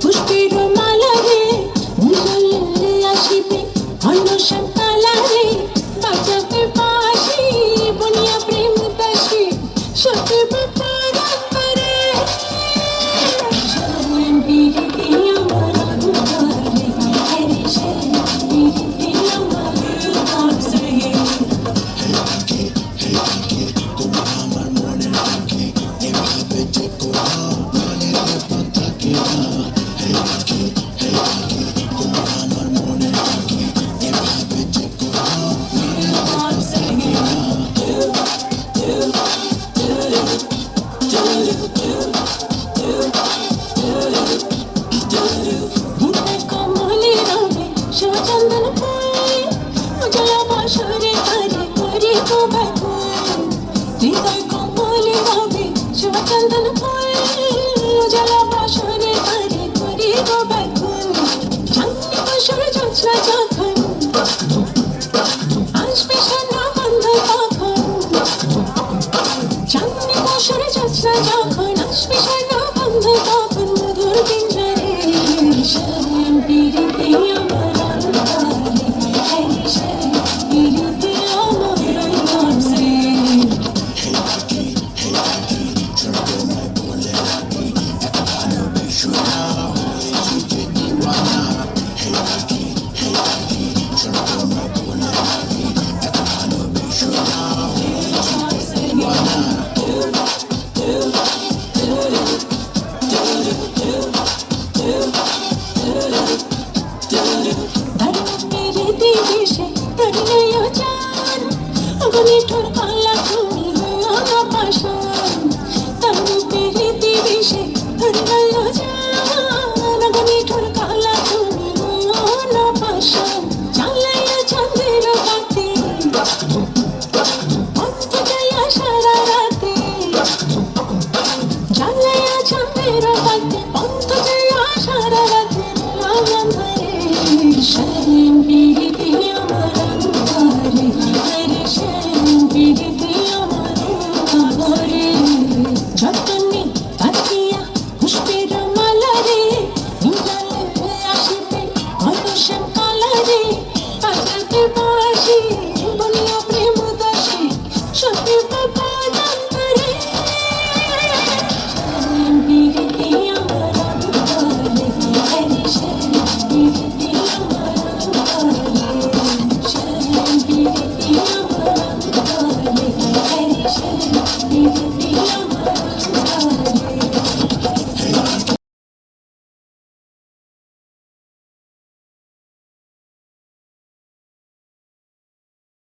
push me to my love, you will let me চলো বসরে Ele por